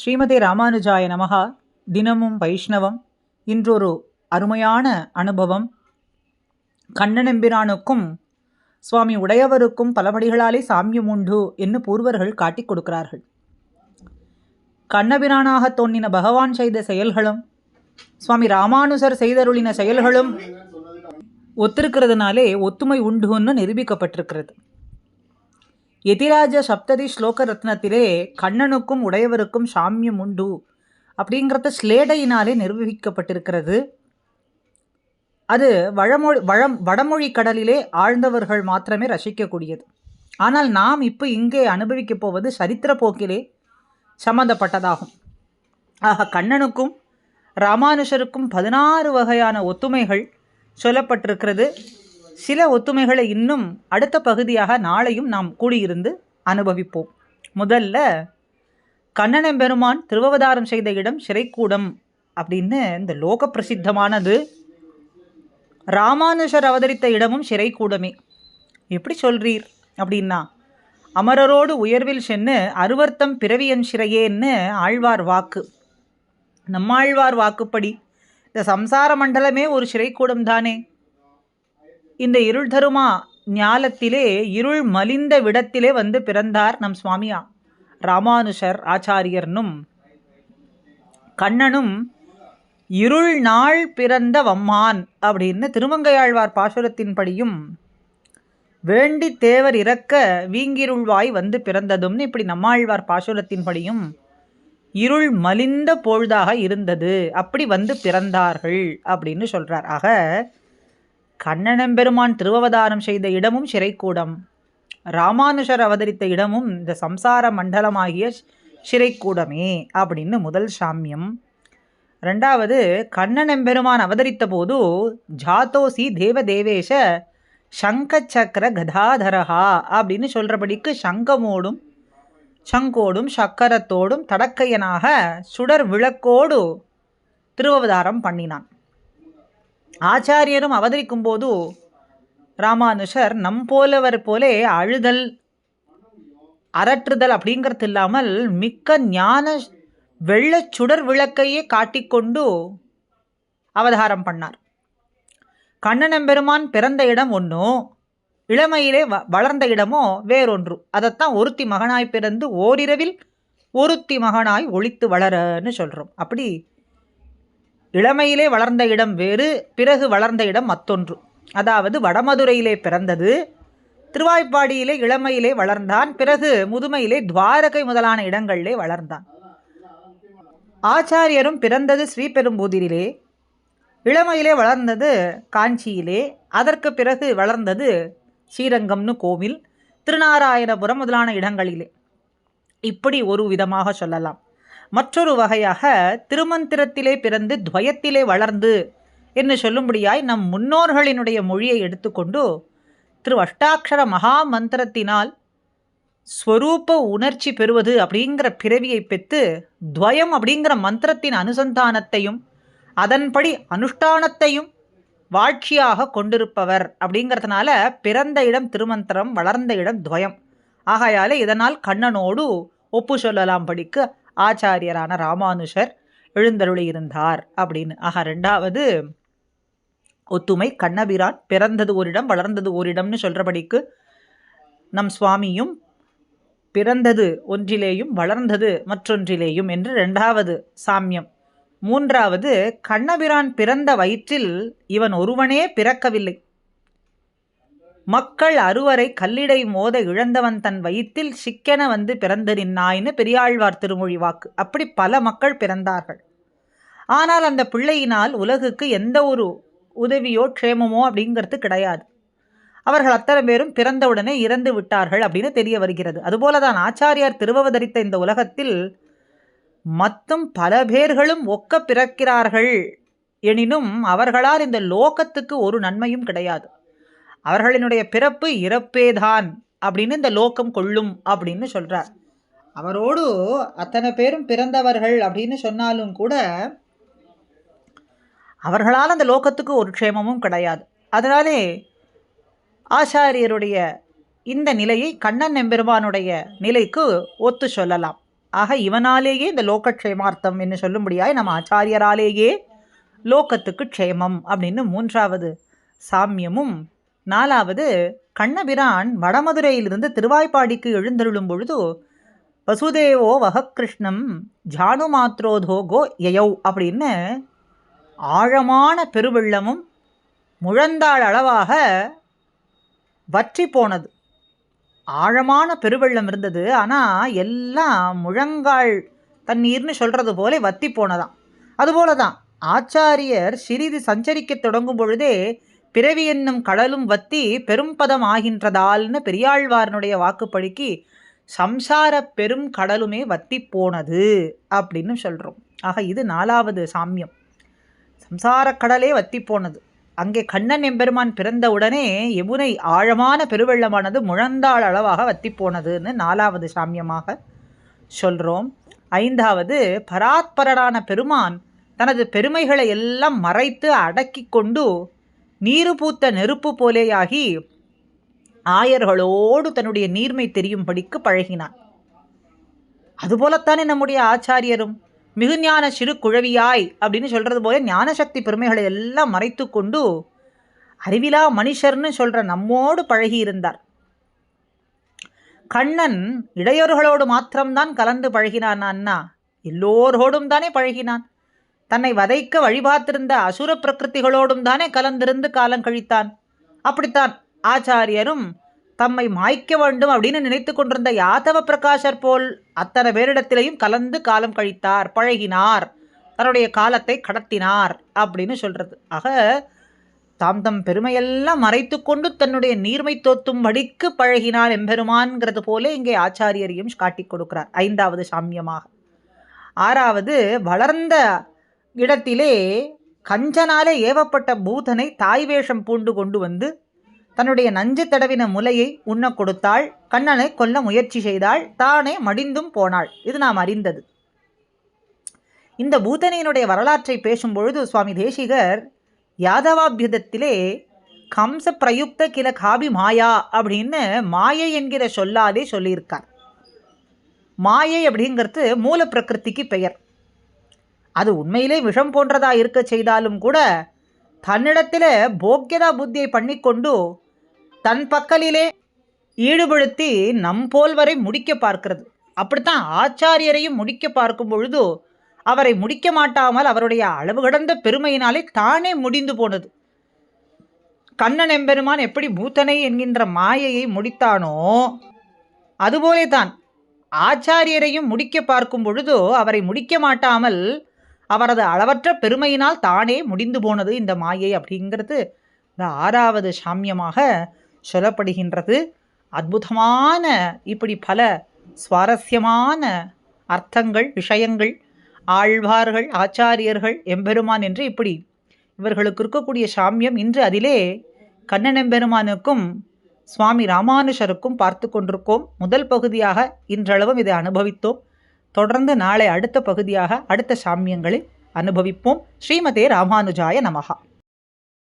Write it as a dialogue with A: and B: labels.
A: ஸ்ரீமதி ராமானுஜாய நமகா தினமும் வைஷ்ணவம். இன்றொரு அருமையான அனுபவம். கண்ணனெம்பிரானுக்கும் சுவாமி உடையவருக்கும் பலபடிகளாலே சாமியம் உண்டு என்று பூர்வர்கள் காட்டிக் கொடுக்கிறார்கள். கண்ணபிரானாக தோன்றின பகவான் செய்த செயல்களும் சுவாமி ராமானுசர் செய்தருளின செயல்களும் ஒத்திருக்கிறதுனாலே ஒத்துமை உண்டுன்னு நிரூபிக்கப்பட்டிருக்கிறது. எதிராஜ சப்ததி ஸ்லோக ரத்னத்திலே கண்ணனுக்கும் உடையவருக்கும் சாமியம் உண்டு அப்படிங்கிறத ஸ்லேடையினாலே நிரூபிக்கப்பட்டிருக்கிறது. அது வழமொழி வழம் வடமொழி கடலிலே ஆழ்ந்தவர்கள் மாத்திரமே ரசிக்கக்கூடியது. ஆனால் நாம் இப்போ இங்கே அனுபவிக்கப் போவது சரித்திர போக்கிலே சம்பந்தப்பட்டதாகும். ஆக கண்ணனுக்கும் ராமானுஷருக்கும் பதினாறு வகையான ஒத்துமைகள் சொல்லப்பட்டிருக்கிறது. சில ஒத்துமைகளை இன்னும் அடுத்த பகுதியாக நாளையும் நாம் கூடியிருந்து அனுபவிப்போம். முதல்ல கண்ணனெம்பெருமான் திருவவதாரம் செய்த இடம் சிறைக்கூடம் அப்படின்னு இந்த லோக பிரசித்தமானது. ராமானுஷர் அவதரித்த இடமும் சிறைக்கூடமே. எப்படி சொல்றீர்? அப்படின்னா அமரரோடு உயர்வில் சென்று அருவர்த்தம் பிறவியன் சிறையேன்னு ஆழ்வார் வாக்கு. நம்மாழ்வார் வாக்குப்படி. இந்த சம்சார மண்டலமே ஒரு சிறைக்கூடம் தானே இந்த இருள் தருமா? ஞாலத்திலே இருள் மலிந்த விடத்திலே வந்து பிறந்தார் நம் சுவாமியா. ராமானுஷர் ஆச்சாரியர்னும் கண்ணனும் இருள் நாள் பிறந்த வம்மான் அப்படின்னு திருமங்கையாழ்வார் பாசுரத்தின்படியும் வேண்டி தேவர் இறக்க வீங்கிருள்வாய் வந்து பிறந்ததும்னு இப்படி நம்மாழ்வார் பாசுரத்தின்படியும் இருள் மலிந்த பொழுதாக இருந்தது அப்படி வந்து பிறந்தார்கள் அப்படின்னு சொல்கிறார் ஆக கண்ணனம்பெருமான் திருவவதாரம் செய்த இடமும் சிறைக்கூடம். ராமானுஷர் அவதரித்த இடமும் இந்த சம்சார மண்டலமாகிய சிறைக்கூடமே அப்படின்னு முதல் சாமியம். ரெண்டாவது கண்ணனெம்பெருமான் அவதரித்த போது ஜாத்தோசி தேவதேவேஷ சங்க சக்கர கதாதரஹா அப்படின்னு சொல்கிறபடிக்கு சங்கமோடும் சங்கோடும் சக்கரத்தோடும் தடக்கையனாக சுடர் விளக்கோடு திருவவதாரம் பண்ணினான். ஆச்சாரியரும் அவதரிக்கும் போது ராமானுஷர் நம் போலவர் போலே அழுதல் அரற்றுதல் அப்படிங்கிறது இல்லாமல் மிக்க ஞான வெள்ளச் சுடர் விளக்கையே காட்டிக்கொண்டு அவதாரம் பண்ணார். கண்ணனம்பெருமான் பிறந்த இடம் ஒன்றும் இளமையிலே வ வளர்ந்த இடமோ வேறொன்று. அதைத்தான் ஒருத்தி மகனாய் பிறந்து ஓரிரவில் ஒருத்தி மகனாய் ஒழித்து வளரன்னு சொல்கிறோம் அப்படி இளமையிலே வளர்ந்த இடம் வேறு பிறகு வளர்ந்த இடம் மத்தொன்று அதாவது வடமதுரையிலே பிறந்தது. திருவாய்ப்பாடியிலே இளமையிலே வளர்ந்தான். பிறகு முதுமையிலே துவாரகை முதலான இடங்களிலே வளர்ந்தான். ஆச்சாரியரும் பிறந்தது ஸ்ரீபெரும்புதிரிலே. இளமையிலே வளர்ந்தது காஞ்சியிலே. அதற்கு பிறகு வளர்ந்தது ஸ்ரீரங்கம்னு கோவில் திருநாராயணபுரம் முதலான இடங்களிலே. இப்படி ஒரு விதமாக சொல்லலாம். மற்றொரு வகையாக திருமந்திரத்திலே பிறந்து துவயத்திலே வளர்ந்து என்று சொல்லும்படியாய் நம் முன்னோர்களினுடைய மொழியை எடுத்துக்கொண்டு திரு அஷ்டாட்சர மகா மந்திரத்தினால் ஸ்வரூப உணர்ச்சி பெறுவது அப்படிங்கிற பிறவியை பெற்று துவயம் அப்படிங்கிற மந்திரத்தின் அனுசந்தானத்தையும் அதன்படி அனுஷ்டானத்தையும் வாழ்ச்சியாக கொண்டிருப்பவர் அப்படிங்கிறதுனால பிறந்த இடம் திருமந்திரம் வளர்ந்த இடம் துவயம். ஆகையாலே இதனால் கண்ணனோடு ஒப்பு சொல்லலாம் படிக்கு. ஆச்சாரியரான ராமானுஷர் எழுந்தருளியிருந்தார் அப்படின்னு. ஆக ரெண்டாவது ஒத்துமை கண்ணபிரான் பிறந்தது ஓரிடம் வளர்ந்தது ஓரிடம்னு சொல்கிறபடிக்கு நம் சுவாமியும் பிறந்தது ஒன்றிலேயும் வளர்ந்தது மற்றொன்றிலேயும் என்று ரெண்டாவது சாமியம். மூன்றாவது கண்ணபிரான் பிறந்த வயிற்றில் இவன் ஒருவனே பிறக்கவில்லை. மக்கள் அறுவரை கல்லிடை மோத இழந்தவன் தன் வயிற்றில் சிக்கென வந்து பிறந்து நின்னாயின்னு பெரியாழ்வார் திருமொழி வாக்கு. அப்படி பல மக்கள் பிறந்தார்கள். ஆனால் அந்த பிள்ளையினால் உலகுக்கு எந்த ஒரு உதவியோ க்ஷேமமோ அப்படிங்கிறது கிடையாது. அவர்கள் அத்தனை பேரும் பிறந்தவுடனே இறந்து விட்டார்கள் அப்படின்னு தெரிய வருகிறது. அதுபோல தான் ஆச்சாரியார் திருவவதரித்த இந்த உலகத்தில் மத்தும் பல பேர்களும் ஒக்க பிறக்கிறார்கள். எனினும் அவர்களால் இந்த லோகத்துக்கு ஒரு நன்மையும் கிடையாது. அவர்களினுடைய பிறப்பு இறப்பேதான் அப்படின்னு இந்த லோகம் கொள்ளும் அப்படின்னு சொல்கிறார் அவரோடு அத்தனை பேரும் பிறந்தவர்கள் அப்படின்னு சொன்னாலும் கூட அவர்களால் அந்த லோகத்துக்கு ஒரு க்ஷேமமும் கிடையாது. அதனாலே ஆச்சாரியருடைய இந்த நிலையை கண்ணன் எம்பெருமானுடைய நிலைக்கு ஒத்து சொல்லலாம். ஆக இவனாலேயே இந்த லோகக்ஷேமார்த்தம் என்று சொல்லும்படியாய் நம்ம ஆச்சாரியராலேயே லோகத்துக்கு க்ஷேமம் அப்படின்னு மூன்றாவது சாமியமும் நாலாவது கண்ணபிரான் வடமதுரையிலிருந்து திருவாய்ப்பாடிக்கு எழுந்தருளும் பொழுது வசுதேவோ வகக்கிருஷ்ணம் ஜானு மாத்ரோதோ கோ அப்படின்னு ஆழமான பெருவெள்ளமும் முழந்தாள் அளவாக வற்றி போனது. ஆழமான பெருவெள்ளம் இருந்தது. ஆனால் எல்லாம் முழங்கால் தண்ணீர்னு சொல்கிறது போல வத்தி போனதாம். அதுபோல தான் ஆச்சாரியர் சிறிது சஞ்சரிக்கத் தொடங்கும் பொழுதே பிறவி என்னும் கடலும் வத்தி பெரும்பதம் ஆகின்றதால்னு பெரியாழ்வாரனுடைய வாக்குப்படிக்கு சம்சார பெரும் கடலுமே வத்தி போனது அப்படின்னு சொல்கிறோம் ஆக இது நாலாவது சாமியம். சம்சார கடலே வத்தி போனது. அங்கே கண்ணன் எம்பெருமான் பிறந்தவுடனே யமுனை ஆழமான பெருவெள்ளமானது முழந்தாள் அளவாக வத்தி போனதுன்னு நாலாவது சாமியமாக சொல்கிறோம் ஐந்தாவது பராத்பரனான பெருமான் தனது பெருமைகளை எல்லாம் மறைத்து அடக்கி கொண்டு நீரு பூத்த நெருப்பு போலேயாகி ஆயர்களோடு தன்னுடைய நீர்மை தெரியும்படிக்கு பழகினான். அதுபோலத்தானே நம்முடைய ஆச்சாரியரும். மிகுஞான சிறு குழவியாய் அப்படின்னு சொல்கிறது போல ஞானசக்தி பெருமைகளை எல்லாம் மறைத்து கொண்டு அறிவிலா மனுஷர்னு சொல்கிற நம்மோடு பழகி இருந்தார் கண்ணன் இடையோர்களோடு மாத்திரம்தான் கலந்து பழகினான் அண்ணா. எல்லோரோடும் தானே பழகினான். தன்னை வதைக்க வழிபார்த்திருந்த அசுர பிரகிருதிகளோடும் தானே கலந்திருந்து காலம் கழித்தான். அப்படித்தான் ஆச்சாரியரும் தம்மை மாய்க்க வேண்டும் அப்படின்னு நினைத்து கொண்டிருந்த யாதவ பிரகாஷர் போல் அத்தனை பேரிடத்திலையும் கலந்து காலம் கழித்தார் பழகினார் தன்னுடைய காலத்தை கடத்தினார் அப்படின்னு சொல்கிறது ஆக தாம் தம் பெருமையெல்லாம் மறைத்து கொண்டு தன்னுடைய நீர்மை தோத்தும்படிக்கு பழகினார் எம்பெருமான்கிறது போல இங்கே ஆச்சாரியரையும் காட்டிக் கொடுக்கிறார் ஐந்தாவது சாமியமாக. ஆறாவது வளர்ந்த இடத்திலே கஞ்சனாலே ஏவப்பட்ட பூதனை தாய் வேஷம் பூண்டு கொண்டு வந்து தன்னுடைய நஞ்சு தடவின முலையை உண்ண கொடுத்தாள். கண்ணனை கொல்ல முயற்சி செய்தாள். தானே மடிந்தும் போனாள். இது நாம் அறிந்தது. இந்த பூதனையினுடைய வரலாற்றை பேசும்பொழுது சுவாமி தேசிகர் யாதவாபியுதத்திலே கம்ச பிரயுக்த கில காபி மாயா அப்படின்னு மாயை என்கிற சொல்லாதே சொல்லியிருக்கார். மாயை அப்படிங்கிறது மூல பிரகிருதிக்கு பெயர். அது உண்மையிலே விஷம் போன்றதா இருக்க செய்தாலும் கூட தன்னிடத்தில் போக்கியதா புத்தியை பண்ணிக்கொண்டு தன் பக்கலிலே ஈடுபடுத்தி நம் போல் வரை முடிக்க பார்க்கிறது. அப்படித்தான் ஆச்சாரியரையும் முடிக்க பார்க்கும் பொழுது அவரை முடிக்க மாட்டாமல் அவருடைய அளவு கடந்த பெருமையினாலே தானே முடிந்து போனது. கண்ணன் எம்பெருமான் எப்படி மூத்தனை என்கின்ற மாயையை முடித்தானோ அதுபோலே தான் ஆச்சாரியரையும் முடிக்க பார்க்கும் பொழுதோ அவரை முடிக்க மாட்டாமல் அவரது அளவற்ற பெருமையினால் தானே முடிந்து போனது இந்த மாயை அப்படிங்கிறது இந்த ஆறாவது சாமியமாக சொல்லப்படுகின்றது. அற்புதமான இப்படி பல சுவாரஸ்யமான அர்த்தங்கள் விஷயங்கள் ஆழ்வார்கள் ஆச்சாரியர்கள் எம்பெருமான் என்று இப்படி இவர்களுக்கு இருக்கக்கூடிய சாமியம் இன்று அதிலே கண்ணன் எம்பெருமானுக்கும் சுவாமி ராமானுஷருக்கும் பார்த்து கொண்டிருக்கோம். முதல் பகுதியாக இன்றளவும் இதை அனுபவித்தோம். தொடர்ந்து நாளை அடுத்த பகுதியாக அடுத்த சாமியங்களை அனுபவிப்போம். ஸ்ரீமதே ராமானுஜாய நமகா